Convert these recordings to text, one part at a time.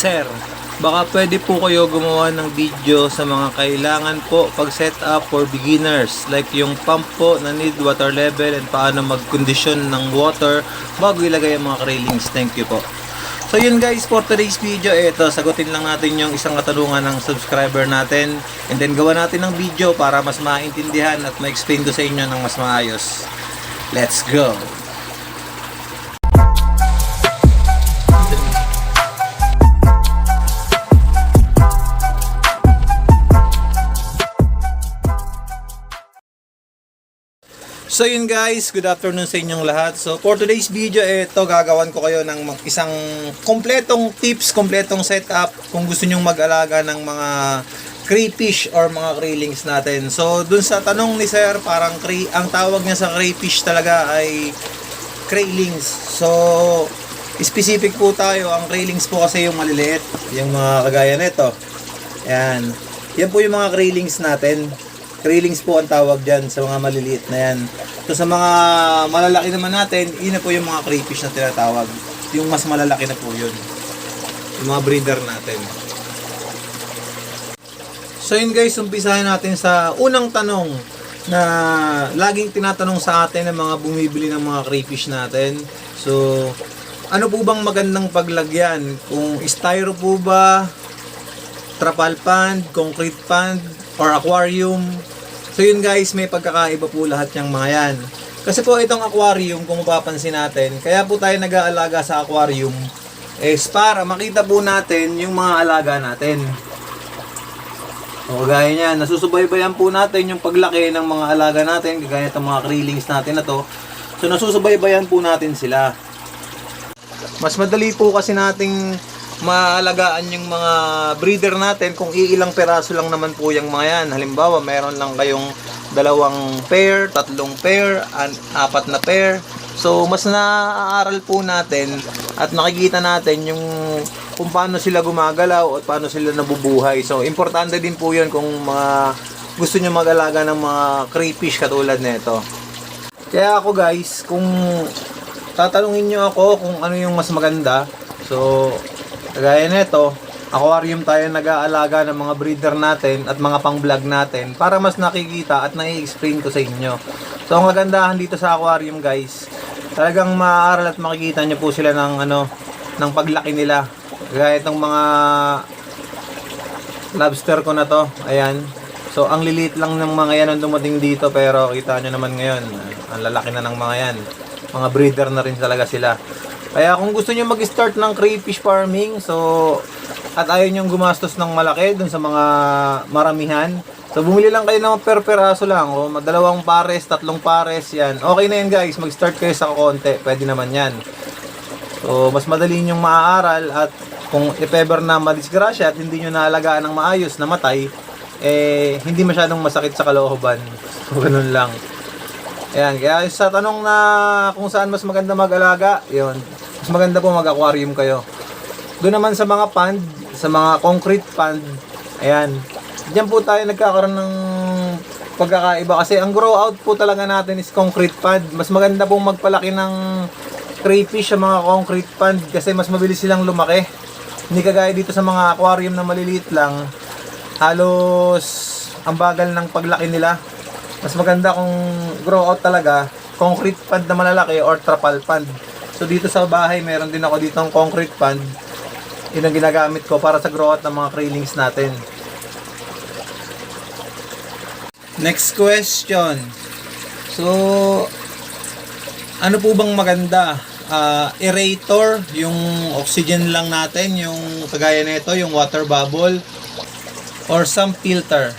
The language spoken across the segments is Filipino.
Sir, baka pwede po kayo gumawa ng video sa mga kailangan po pag set up for beginners like yung pump po na need water level and paano magkondisyon ng water bago ilagay ang mga railings. Thank you po. So yun guys, for today's video, ito, sagutin lang natin yung isang katanungan ng subscriber natin and then gawa natin ng video para mas maintindihan at ma-explain ko sa inyo ng mas maayos. Let's go! So yun guys, good afternoon sa inyong lahat. So for today's video, ito gagawan ko kayo ng isang kompletong tips, kompletong setup kung gusto nyong mag-alaga ng mga crayfish or mga kraylings natin. So dun sa tanong ni Sir, parang cray, ang tawag niya sa crayfish talaga ay kraylings. So specific po tayo, ang kraylings po kasi yung maliliit, yung mga kagaya nito. Yan. Yan po yung mga kraylings natin. Kraylings po ang tawag dyan sa mga maliliit na yan. So sa mga malalaki naman natin, yun na po yung mga crayfish na tinatawag. Yung mas malalaki na po yun. Yung mga breeder natin. So yun guys, umpisahan natin sa unang tanong na laging tinatanong sa atin ng mga bumibili ng mga crayfish natin. So, ano po bang magandang paglagyan? Kung styro po ba, trapal pond, concrete pond, or aquarium. So yun guys, may pagkakaiba po lahat ng mga yan. Kasi po itong aquarium, kung mapapansin natin, kaya po tayo nag-aalaga sa aquarium, is para makita po natin yung mga alaga natin. O gaya niyan, nasusubaybayan po natin yung paglaki ng mga alaga natin, kagaya itong mga krillings natin na to. So nasusubaybayan po natin sila. Mas madali po kasi nating maalagaan yung mga breeder natin kung iilang peraso lang naman po yung mga yan. Halimbawa, meron lang kayong dalawang pair, tatlong pair, an- apat na pair. So, mas naaaral po natin at nakikita natin yung kung paano sila gumagalaw at paano sila nabubuhay. So, importante din po yun kung mga gusto nyo mag-alaga ng mga crayfish katulad nito. Kaya ako guys, kung tatanungin nyo ako kung ano yung mas maganda, so kagaya nito, aquarium tayo nag-aalaga ng mga breeder natin at mga pang-vlog natin para mas nakikita at nai-explain ko sa inyo. So ang kagandahan dito sa aquarium guys, talagang maaaral at makikita nyo po sila ng ano ng paglaki nila. Kagaya itong mga lobster ko na to, ayan. So, ang lilit lang ng mga yan ang dumating dito pero kita nyo naman ngayon, ang lalaki na ng mga yan. Mga breeder na rin talaga sila. Kaya kung gusto nyo mag-start ng crayfish farming, so at ayaw nyo gumastos ng malaki dun sa mga maramihan, so bumili lang kayo ng per peraso lang, o dalawang pares, tatlong pares, yan. Okay na yan guys, mag-start kayo sa konti, pwede naman yan. So, mas madali nyong maaaral at kung if ever na madisgrasya at hindi nyo naalagaan ng maayos, namatay, eh, hindi masyadong masakit sa kalooban. So, ganun lang. Ayan, kaya sa tanong na kung saan mas maganda mag-alaga, yun, mas maganda po mag-aquarium kayo. Doon naman sa mga pond, sa mga concrete pond, ayan, diyan po tayo nagkakaroon ng pagkakaiba kasi ang grow out po talaga natin is concrete pond. Mas maganda pong magpalaki ng crayfish sa mga concrete pond kasi mas mabilis silang lumaki. Hindi kagaya dito sa mga aquarium na maliliit lang, halos ang bagal ng paglaki nila. Mas maganda kung grow out talaga, concrete pond na malalaki or trapal pond. So dito sa bahay, meron din ako dito ng concrete pond. Yun ang ginagamit ko para sa grow out ng mga kraylings natin. Next question. So, ano po bang maganda? Ah, aerator, yung oxygen lang natin, yung kagaya nito, yung water bubble, or some filter.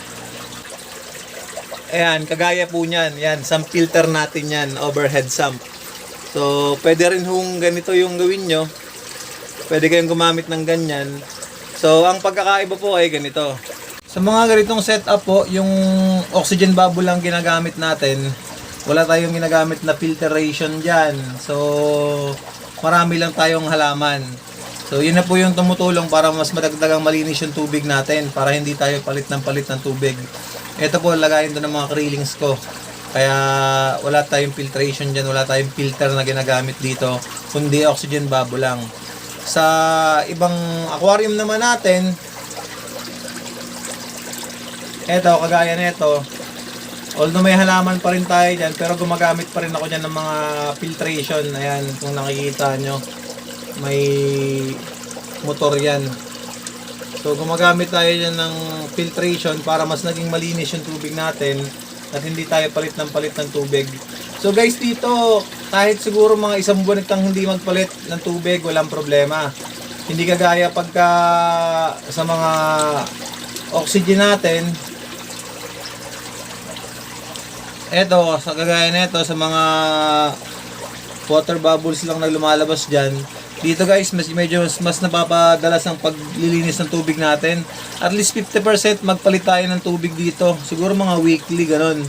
Ayan, kagaya po niyan. Yan, some filter natin yan, overhead sump. So, pwede rin hong ganito yung gawin nyo. Pwede kayong gumamit ng ganyan. So, ang pagkakaiba po ay ganito. Sa mga ganitong setup po, yung oxygen bubble lang ginagamit natin. Wala tayong ginagamit na filtration dyan. So, marami lang tayong halaman. So, yun na po yung tumutulong para mas madagdagang malinis yung tubig natin para hindi tayo palit ng palit ng tubig. Ito po, lagayin doon ng mga krillings ko. Kaya wala tayong filtration dyan, wala tayong filter na ginagamit dito, kundi oxygen bubble lang. Sa ibang aquarium naman natin, eto, kagaya nito, although may halaman pa rin tayo dyan, pero gumagamit pa rin ako dyan ng mga filtration. Ayan, kung nakikita nyo, may motor yan. So gumagamit tayo dyan ng filtration para mas naging malinis yung tubig natin at hindi tayo palit ng palit ng tubig. So guys dito, kahit siguro mga isang buwan kang hindi magpalit ng tubig, walang problema. Hindi kagaya pagka sa mga oxygen natin, eto, sa kagaya nito, sa mga water bubbles lang na lumalabas dyan, dito guys, mas medyo mas, mas ang paglilinis ng tubig natin. At least 50% magpalit tayo ng tubig dito. Siguro mga weekly ganun.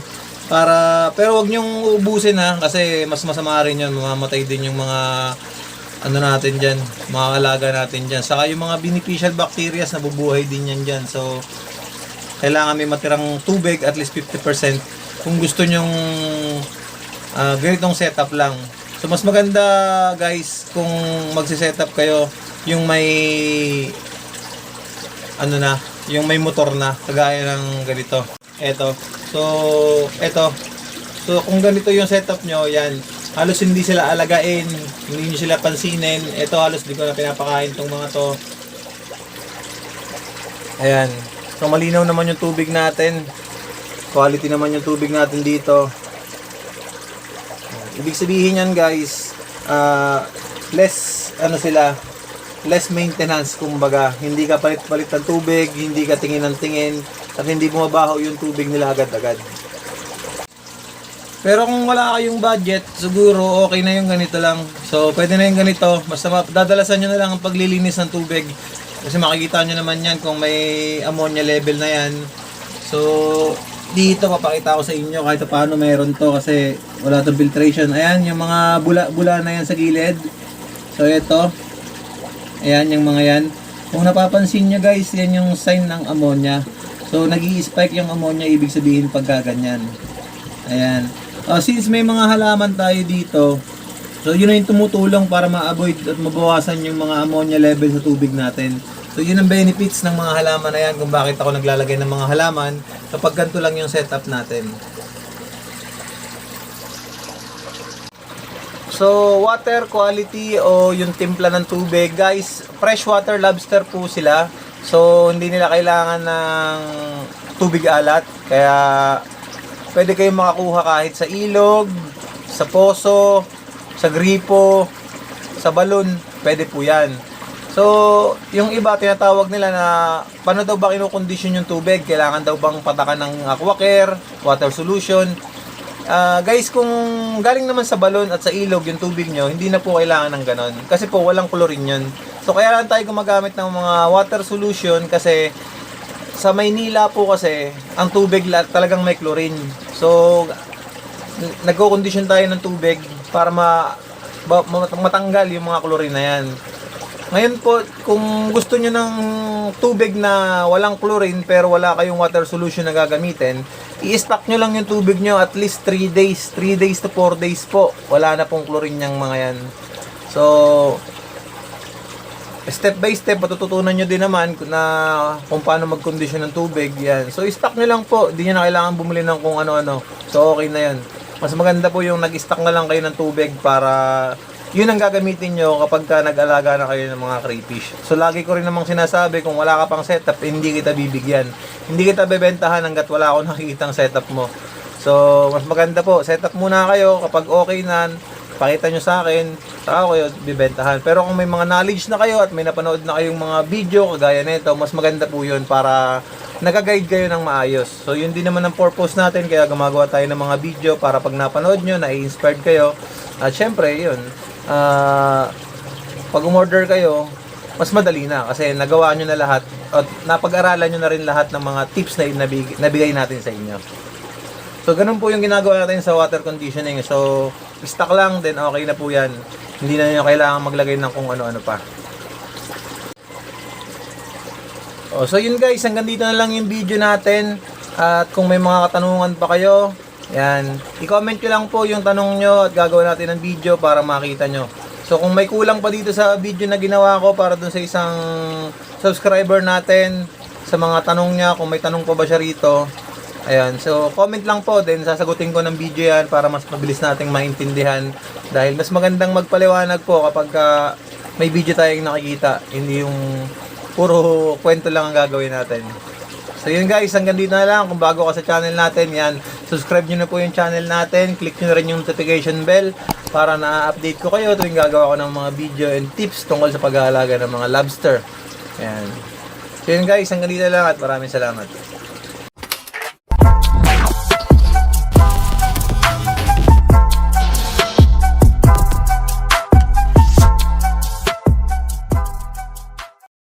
Para pero wag niyong ubusin ha kasi mas masama rin 'yon. Mamamatay din yung mga ano natin diyan, mga alaga natin diyan. Saka yung mga beneficial bacteria nabubuhay din yan diyan. So kailangan may matirang tubig at least 50% kung gusto nyong ah, ganitong setup lang. So mas maganda guys kung magse-setup kayo yung may ano na, yung may motor na kagaya ng ganito. Eto. So, eto. So kung ganito yung setup nyo, yan. Halos hindi sila alagain, hindi nyo sila pansinin. Ito halos di ko na pinapakain tong mga to. Ayan. So malinaw naman yung tubig natin. Quality naman yung tubig natin dito. Ibig sabihin yan guys, ah, less ano sila, less maintenance kumbaga. Hindi ka palit-palit ng tubig, hindi ka tingin ng tingin, at hindi bumabaho yung tubig nila agad-agad. Pero kung wala kayong budget, siguro okay na yung ganito lang. So, pwede na yung ganito. Basta dadalasan nyo na lang ang paglilinis ng tubig. Kasi makikita nyo naman yan kung may ammonia level na yan. So, dito papakita ko sa inyo kahit paano meron to kasi wala tong filtration. Ayan, yung mga bula-bula na yan sa gilid. So, ito. Ayan, yung mga yan. Kung napapansin nyo guys, yan yung sign ng ammonia. So, nag spike yung ammonia, ibig sabihin pagka ganyan. Ayan. Uh, since may mga halaman tayo dito, so yun na yung tumutulong para ma-avoid at mabawasan yung mga ammonia level sa tubig natin. So yun ang benefits ng mga halaman na yan kung bakit ako naglalagay ng mga halaman kapag ganito lang yung setup natin. So, water quality o yung timpla ng tubig, guys, freshwater lobster po sila. So, hindi nila kailangan ng tubig alat. Kaya, pwede kayong makakuha kahit sa ilog, sa poso, sa gripo, sa balon. Pwede po yan. So, yung iba, tinatawag nila na paano daw ba kinukondisyon yung tubig? Kailangan daw bang patakan ng aquacare, water solution? Ah, guys, kung galing naman sa balon at sa ilog yung tubig nyo, hindi na po kailangan ng ganon. Kasi po, walang chlorine yun. So, kaya lang tayo gumagamit ng mga water solution kasi sa Maynila po kasi, ang tubig la- talagang may chlorine. So, nagko-condition tayo ng tubig para ma- matanggal yung mga chlorine na yan. Ngayon po, kung gusto nyo ng tubig na walang chlorine pero wala kayong water solution na gagamitin, i-stock nyo lang yung tubig nyo at least 3 days, 3 days to 4 days po. Wala na pong chlorine yung mga yan. So, step by step, matututunan nyo din naman na kung paano mag-condition ng tubig. Yan. So, i-stock nyo lang po. Hindi nyo na kailangan bumili ng kung ano-ano. So, okay na yan. Mas maganda po yung nag-stock na lang kayo ng tubig para yun ang gagamitin nyo kapag ka nag-alaga na kayo ng mga crayfish. So, lagi ko rin namang sinasabi, kung wala ka pang setup, hindi kita bibigyan. Hindi kita bebentahan hanggat wala ako nakikitang setup mo. So, mas maganda po, setup muna kayo kapag okay na, pakita nyo sa akin, saka ko kayo bibentahan. Pero kung may mga knowledge na kayo at may napanood na kayong mga video kagaya nito, mas maganda po yun para nag-guide kayo ng maayos. So, yun din naman ang purpose natin, kaya gumagawa tayo ng mga video para pag napanood nyo, na-inspired kayo. At syempre, yun, ah, pag umorder kayo, mas madali na kasi nagawa nyo na lahat at napag-aralan nyo na rin lahat ng mga tips na nabig- nabigay natin sa inyo. So, ganun po yung ginagawa natin sa water conditioning. So, stock lang, then okay na po yan. Hindi na nyo kailangan maglagay ng kung ano-ano pa. Oh, so yun guys, hanggang dito na lang yung video natin. At kung may mga katanungan pa kayo, yan, i-comment nyo lang po yung tanong nyo at gagawin natin ng video para makita nyo. So kung may kulang pa dito sa video na ginawa ko para dun sa isang subscriber natin sa mga tanong niya, kung may tanong pa ba siya rito. Ayan, so comment lang po, then sasagutin ko ng video yan para mas mabilis nating maintindihan. Dahil mas magandang magpaliwanag po kapag ah, may video tayong nakikita, hindi yung puro kwento lang ang gagawin natin. So yun guys, hanggang dito na lang. Kung bago ka sa channel natin, yan, subscribe nyo na po yung channel natin. Click nyo na rin yung notification bell para na-update ko kayo tuwing gagawa ko ng mga video and tips tungkol sa pag-aalaga ng mga lobster. Yan. So yun guys, hanggang dito na lang at maraming salamat.